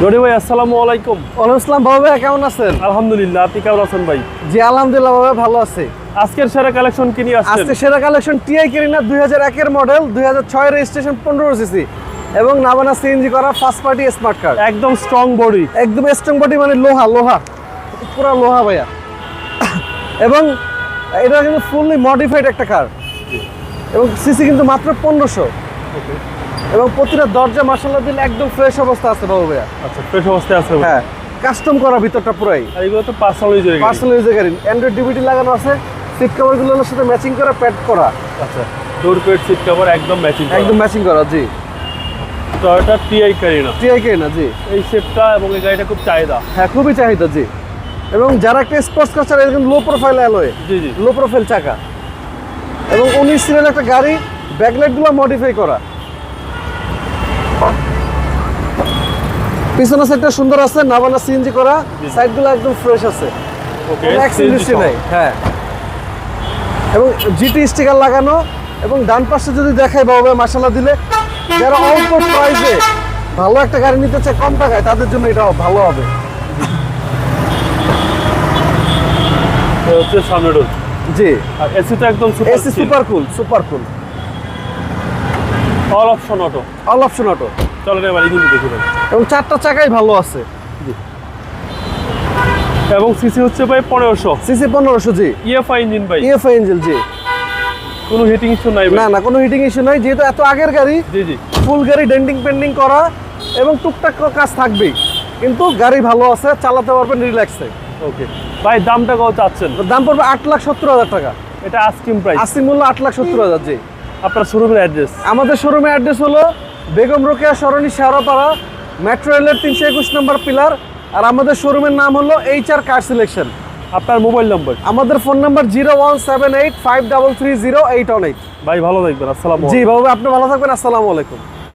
Johnny ভাই আসসালামু আলাইকুম। ওয়ালাইকুম বাবা ভাই কেমন আছেন? আলহামদুলিল্লাহ আপনি কেমন আছেন ভাই? জি আলহামদুলিল্লাহ বাবা ভালো আছে। আজকের সেরা কালেকশন কি নিয়ে আসছেন? আজকে সেরা কালেকশন টিআই কেরিনা দুই হাজার একের মডেল দুই হাজার ছয় রেজিস্ট্রেশন পনেরো সিসি এবং নাবানা সিএনজি করা ফার্স্ট পার্টি স্মার্ট কার্ড একদম স্ট্রং বডি একদম স্ট্রং বডি মানে লোহা লোহা। পুরো লোহা ভাইয়া। এবং এটা কিন্তু ফুললি মডিফাইড একটা কার এবং সিসি কিন্তু মাত্র পনেরোশো। এবং প্রতিটা দরজা মাসাল্লাহ দিলে একদম ফ্রেশ অবস্থা আছে বাবু ভাইয়া। আচ্ছা ফ্রেশ অবস্থায় আছে হ্যাঁ কাস্টম করা ভিতরটা পুরাই। আর এগুলো তো পার্সোনাল ইউজ পার্সোনাল ইউজের গাড়ি। অ্যান্ড্রয়েড ডিভিডি লাগানো আছে। সিট কভারগুলোর সাথে ম্যাচিং করা প্যাড করা। আচ্ছা ডোর পেড সিট কভার একদম ম্যাচিং একদম ম্যাচিং করা জি। টয়োটা টিআই কারিনা টিআই কে না জি। এই শেপটা এবং এই গাড়িটা খুব চাহিদা। হ্যাঁ খুবই চাহিদা জি। এবং যারা একটা স্পোর্টস কার চায় এরকম লো প্রোফাইল অ্যালয়ে জি জি। লো প্রোফাইল চাকা। এবং উনিশ সিরিয়াল একটা গাড়ি ব্যাকলাইটগুলো মডিফাই করা। পিছনের সাইডটা সুন্দর আছে নাবানা সিএনজি করা। সাইডগুলো একদম ফ্রেশ আছে। নাই হ্যাঁ। এবং জিটি স্টিকার লাগানো এবং ডান পাশে যদি দেখাই বাবা মাসালা দিলে যারা অল্প প্রাইসে ভালো একটা গাড়ি নিতে চায় কম টাকায় তাদের জন্য এটা ভালো হবে। হচ্ছে সামনে ডোর জি। আর এসি তো একদম super AC super cool super cool all option auto all option auto চলেন এবার ইঞ্জিন দেখি ভাই এবং চারটা চাকাই ভালো আছে। এবং সিসি হচ্ছে ভাই পনেরোশো। সিসি পনেরোশো জি। ইএফআই ইঞ্জিন ভাই। ইএফআই ইঞ্জিন জি। কোনো হিটিং ইস্যু নাই না না কোনো হিটিং ইস্যু নাই যেহেতু এত আগের গাড়ি জি জি। ফুল গাড়ি ডেন্টিং পেন্ডিং করা এবং টুকটাক কাজ থাকবেই। কিন্তু গাড়ি ভালো আছে চালাতে পারবেন রিল্যাক্সে ওকে ভাই দামটা কত চাচ্ছেন? দাম পড়বে আট লাখ সত্তর হাজার টাকা। এটা আস্কিং প্রাইস আশি মূল্য আট লাখ সত্তর হাজার জি। আপনার শোরুমের অ্যাড্রেস আমাদের শোরুমের অ্যাড্রেস হলো বেগম রোকেয়া সরণি শেওড়াপাড়া মেট্রো রেলের তিনশো একুশ নম্বর পিলার আর আমাদের শোরুমের নাম হলো এইচ আর কার সিলেকশন আপনার মোবাইল নম্বর। আমাদের phone number zero one seven eight five double three zero eight one eight. ভাই ভালো থাকবেন আসসালাম জি ভাবে আপনি ভালো থাকবেন আসসালামু আলাইকুম।